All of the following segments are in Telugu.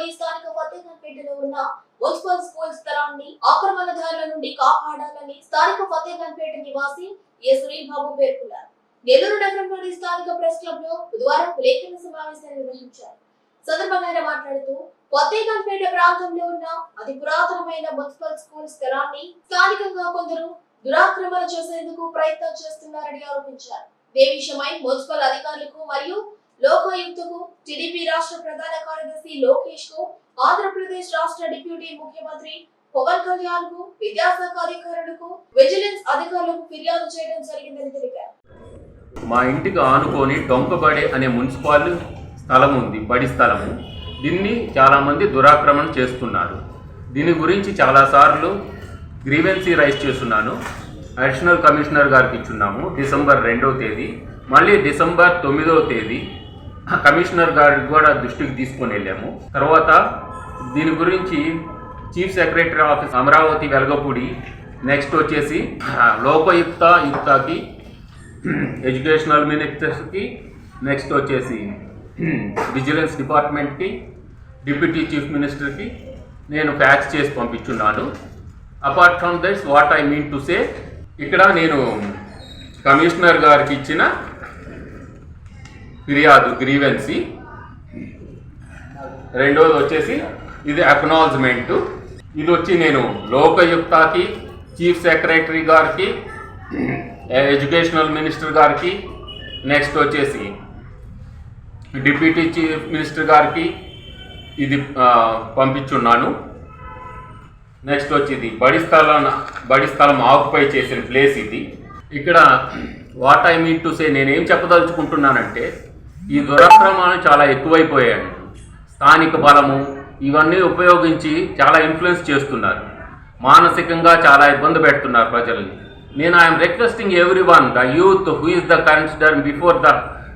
నగరంలోని స్థానిక ఫతేగన్పేటలో ఉన్న మున్సిపల్ స్కూల్ స్థలాన్ని ఆక్రమణదారుల నుండి కాపాడాలని స్థానిక ఫతేగన్పేట నివాసి ఏ సునీల్ పేర్కొన్నారు. నెల్లూరు నగరంలోని స్థానిక ప్రెస్ క్లబ్లో బుధవారం విలేకరుల సమావేశాన్ని నిర్వహించారు. సందర్భంగా ఆయన మాట్లాడుతూ ఫతేగన్పేట ప్రాంతంలో ఉన్న అతి పురాతనమైన మున్సిపల్ స్కూల్ స్థలాన్ని స్థానికంగా కొందరు దురాక్రమణ చేసేందుకు ప్రయత్నం చేస్తున్నారని ఆరోపించారు. ఏ విషయమై మున్సిపల్ అధికారులకు మరియు లోకాయుక్తకు టీడీపీ రాష్ట్ర ప్రధాన కార్యదర్శి లోకేష్కు ఆంధ్రప్రదేశ్ రాష్ట్ర డిప్యూటీ ముఖ్యమంత్రి పవన్ కళ్యాణ్కు విద్యాశాఖ అధికారులకు విజిలెన్స్ అధికారులకు ఫిర్యాదు చేయడం జరిగిందని తెలిపారు. మా ఇంటికి ఆనుకొని డొంకబడే అనే మున్సిపాల్ స్థలం ఉంది బడి స్థలము. దీన్ని చాలామంది దురాక్రమణ చేస్తున్నారు. దీని గురించి చాలాసార్లు గ్రీవెన్సీ రైజ్ చేస్తున్నాను. అడిషనల్ కమిషనర్ గారికి ఇచ్చున్నాము డిసెంబర్ రెండవ తేదీ. మళ్ళీ డిసెంబర్ తొమ్మిదవ తేదీ కమిషనర్ గారికి కూడా దృష్టికి తీసుకొని వెళ్ళాము. తర్వాత దీని గురించి chief secretary office Amaravati Velagapudi next వచ్చేసి లోకయుక్త యుక్తకి ఎడ్యుకేషనల్ మినిస్టర్స్కి నెక్స్ట్ వచ్చేసి విజిలెన్స్ డిపార్ట్మెంట్కి డిప్యూటీ చీఫ్ మినిస్టర్కి నేను ఫ్యాక్స్ చేసి పంపించున్నాను. Apart from that's what I mean to say ఇక్కడ నేను కమిషనర్ గారికి ఇచ్చిన ఫిర్యాదు గ్రీవెన్సీ. రెండోది వచ్చేసి ఇది అక్నాలజ్మెంటు ఇది వచ్చి నేను లోకయుక్తకి చీఫ్ సెక్రటరీ గారికి ఎడ్యుకేషనల్ మినిస్టర్ గారికి నెక్స్ట్ వచ్చేసి డిప్యూటీ చీఫ్ మినిస్టర్ గారికి ఇది పంపించున్నాను. నెక్స్ట్ వచ్చి ఇది బడి స్థలం బడి స్థలం ఆక్యుపై చేసిన ప్లేస్ ఇది. ఇక్కడ what I mean to say నేనేం చెప్పదలుచుకుంటున్నానంటే ఈ దురాక్రమాలు చాలా ఎక్కువైపోయాయి. స్థానిక బలము ఇవన్నీ ఉపయోగించి చాలా ఇన్ఫ్లుయెన్స్ చేస్తున్నారు. మానసికంగా చాలా ఇబ్బంది పెడుతున్నారు ప్రజల్ని. నేను I'm requesting everyone the youth who is the consider before the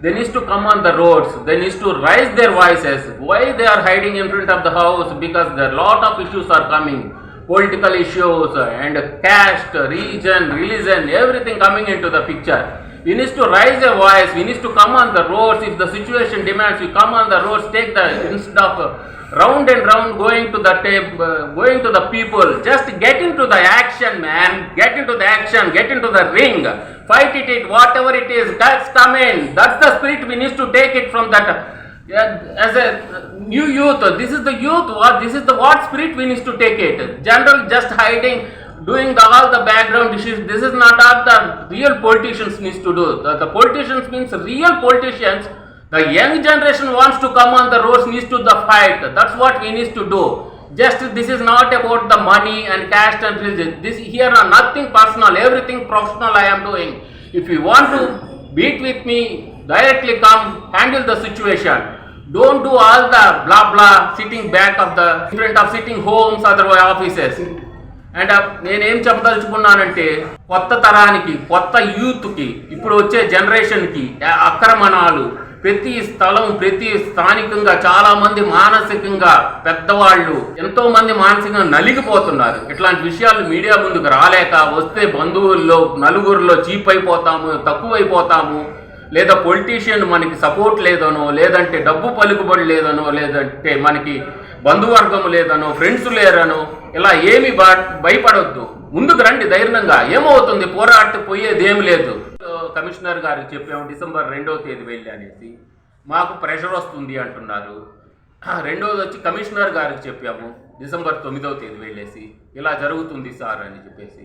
then needs to come on the roads then needs to raise their voices. Why they are hiding in front of the house because there lot of issues are coming political issues and caste, region, religion, everything coming into the picture. We need to raise a voice, we need to come on the roads. If the situation demands, we come on the roads, take the instead of uh, round and round going to the tape, uh, going to the people, just get into the action man, get into the action, get into the ring, fight it, it whatever it is, that's come in, that's the spirit we need to take it from that yeah, as a new youth, this is the youth, this is the what spirit we need to take it. General just hiding, doing the, all the background issues. This is not what the real politicians needs to do. The, the politicians means real politicians. The young generation wants to come on the roads, needs to the fight. That's what we need to do. Just this is not about the money and caste and religion. This here are nothing personal, everything professional I am doing. If you want to beat with me, directly come, handle the situation. Don't do all the blah blah sitting back of the front of sitting homes, other offices. And uh, నేనేం చెప్పదలుచుకున్నానంటే కొత్త తరానికి కొత్త యూత్కి ఇప్పుడు వచ్చే జనరేషన్కి అక్రమణాలు ప్రతి స్థలం ప్రతి స్థానికంగా చాలా మంది మానసికంగా పెద్దవాళ్ళు ఎంతో మంది మానసికంగా నలిగిపోతున్నారు. ఇట్లాంటి విషయాలు మీడియా ముందుకు రాలేక వస్తే బంధువుల్లో నలుగురిలో చీప్ అయిపోతాము తక్కువైపోతాము లేదా పొలిటీషియన్ మనకి సపోర్ట్ లేదనో లేదంటే డబ్బు పలుకుబడి లేదనో లేదంటే మనకి బంధువర్గం లేదనో ఫ్రెండ్స్ లేరనో ఇలా ఏమి భయపడొద్దు. ముందుకు రండి ధైర్యంగా. ఏమవుతుంది? పోరాట పోయేది ఏమి లేదు కమిషనర్ గారికి చెప్పాము డిసెంబర్ రెండవ తేదీ వెళ్ళి అనేసి. మాకు ప్రెషర్ వస్తుంది అంటున్నారు. రెండోది వచ్చి కమిషనర్ గారికి చెప్పాము డిసెంబర్ తొమ్మిదవ తేదీ వెళ్ళేసి. ఇలా జరుగుతుంది సార్ అని చెప్పేసి.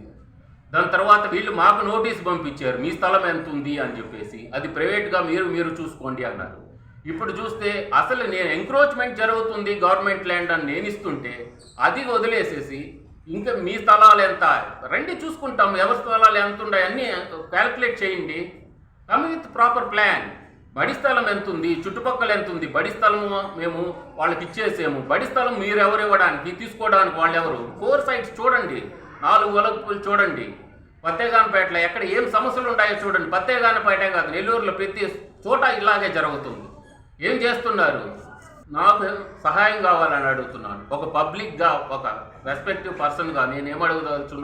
దాని తర్వాత వీళ్ళు మాకు నోటీస్ పంపించారు మీ స్థలం ఎంత ఉంది అని చెప్పేసి. అది ప్రైవేట్గా మీరు మీరు చూసుకోండి అన్నారు. ఇప్పుడు చూస్తే అసలు నేను ఎంక్రోచ్మెంట్ జరుగుతుంది గవర్నమెంట్ ల్యాండ్ అని నేను ఇస్తుంటే అది వదిలేసేసి ఇంకా మీ స్థలాలు ఎంత? రండి చూసుకుంటాం ఎవరి స్థలాలు ఎంత ఉన్నాయి అన్నీ క్యాల్కులేట్ చేయండి. కమ్ విత్ ప్రాపర్ ప్లాన్ బడి స్థలం ఎంత ఉంది? చుట్టుపక్కల ఎంత ఉంది? బడి స్థలము మేము వాళ్ళకి ఇచ్చేసాము. బడి స్థలం మీరు ఎవరు ఇవ్వడానికి? తీసుకోవడానికి వాళ్ళు ఎవరు? ఫోర్ సైడ్స్ చూడండి. నాలుగు వలపులు చూడండి. పత్తేగానపేటలో ఎక్కడ ఏం సమస్యలు ఉంటాయో చూడండి. పత్తేగానపేట కాదు నెల్లూరులో ప్రతి చోట ఇలాగే జరుగుతుంది. ఏం చేస్తున్నారు? నాకు సహాయం కావాలని అడుగుతున్నాను. ఒక పబ్లిక్గా ఒక రెస్పెక్టివ్ పర్సన్గా నేను ఏం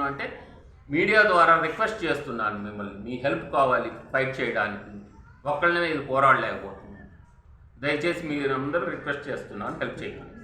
అంటే మీడియా ద్వారా రిక్వెస్ట్ చేస్తున్నాను మిమ్మల్ని. మీ హెల్ప్ కావాలి ఫైట్ చేయడానికి. ఒక్కళ్ళనే ఇది పోరాడలేకపోతున్నాను. దయచేసి మీరు అందరూ రిక్వెస్ట్ చేస్తున్నాను. హెల్ప్ చేయండి.